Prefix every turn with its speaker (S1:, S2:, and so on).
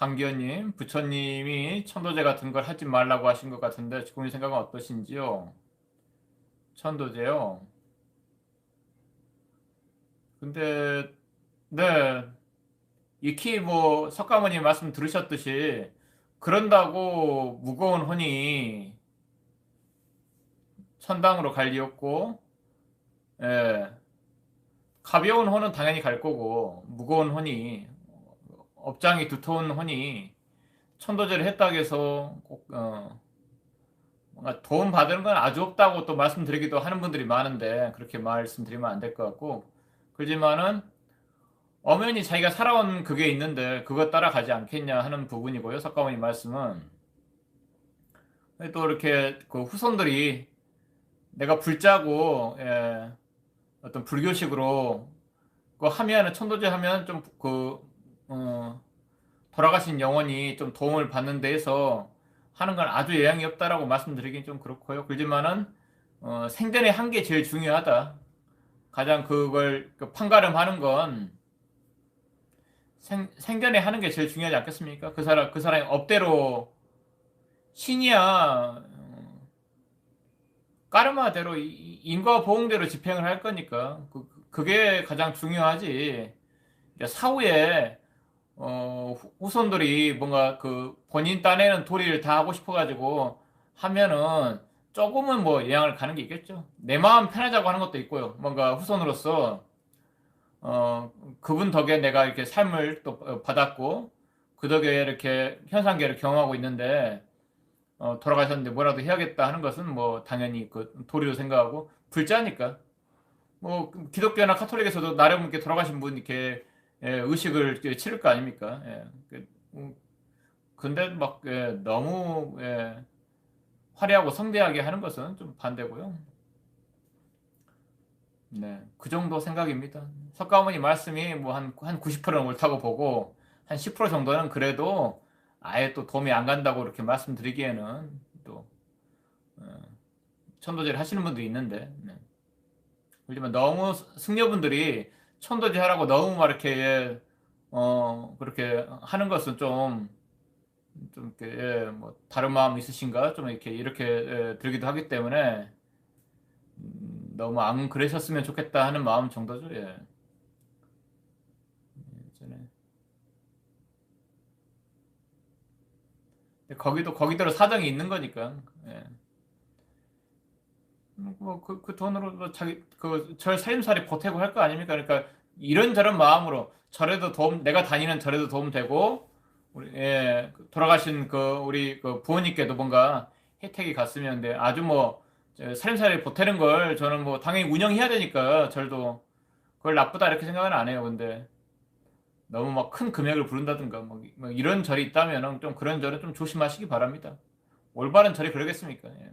S1: 강기현님, 부처님이 천도제 같은 걸 하지 말라고 하신 것 같은데 고민 생각은 어떠신지요? 천도제요. 근데 네 익히 뭐 석가모니 말씀 들으셨듯이 그런다고 무거운 혼이 천당으로 갈 리 없고 예 가벼운 혼은 당연히 갈 거고 무거운 혼이 업장이 두터운 혼이 천도제를 했다고 해서 꼭 어, 뭔가 도움 받는 건 아주 없다고 또 말씀드리기도 하는 분들이 많은데 그렇게 말씀드리면 안 될 것 같고 그렇지만은 엄연히 자기가 살아온 그게 있는데 그것 따라가지 않겠냐 하는 부분이고요. 석가모니 말씀은 또 이렇게 그 후손들이 내가 불자고 예, 어떤 불교식으로 그 하면 천도제 하면 좀 그 어, 돌아가신 영혼이 좀 도움을 받는 데에서 하는 건 아주 예양이 없다라고 말씀드리긴 좀 그렇고요. 그렇지만은 어, 생전에 한 게 제일 중요하다. 가장 그걸 그 판가름하는 건 생, 생전에 하는 게 제일 중요하지 않겠습니까? 그 사람 그 사람이 업대로 신이야 어, 까르마대로 이- 인과 보응대로 집행을 할 거니까 그, 그게 가장 중요하지. 사후에 어, 후- 후손들이 뭔가 그 본인 딴에는 도리를 다 하고 싶어가지고 하면은 조금은 뭐 예양을 가는 게 있겠죠. 내 마음 편하자고 하는 것도 있고요. 뭔가 후손으로서 어, 그분 덕에 내가 이렇게 삶을 또 어, 받았고 그 덕에 이렇게 현상계를 경험하고 있는데 어, 돌아가셨는데 뭐라도 해야겠다 하는 것은 뭐 당연히 그 도리로 생각하고 불자니까 뭐 기독교나 카톨릭에서도 나름 이렇게 돌아가신 분 이렇게 예, 의식을 이렇게 치를 거 아닙니까? 예. 그, 음, 근데 막 예, 너무 예, 화려하고 성대하게 하는 것은 좀 반대고요. 네, 그 정도 생각입니다. 석가모니 말씀이 뭐 한 한 90%는 옳다고 보고 한 10% 정도는 그래도 아예 또 도움이 안 간다고 이렇게 말씀드리기에는 또 어, 천도제를 하시는 분도 있는데 네. 그렇지만 너무 승려분들이 천도제 하라고 너무 막 이렇게 예, 어 그렇게 하는 것은 좀좀 이렇게 예, 뭐 다른 마음 있으신가 좀 이렇게 이렇게 예, 들기도 하기 때문에 음, 너무 안 그러셨으면 좋겠다 하는 마음 정도죠. 예. 근데 거기도 거기대로 사정이 있는 거니까. 예. 뭐그 그 돈으로 뭐 자기 그절 살림살이 보태고 할 거 아닙니까? 그러니까 이런저런 마음으로 절에도 도움 내가 다니는 절에도 도움 되고 우리 예, 돌아가신 그 우리 그 부모님께도 뭔가 혜택이 갔으면 돼 아주 뭐 저, 살림살이 보태는 걸 저는 뭐 당연히 운영해야 되니까 절도 그걸 나쁘다 이렇게 생각은 안 해요. 근데 너무 막 큰 금액을 부른다든가 뭐, 뭐 이런 절이 있다면은 좀 그런 절은 좀 조심하시기 바랍니다. 올바른 절이 그러겠습니까? 예.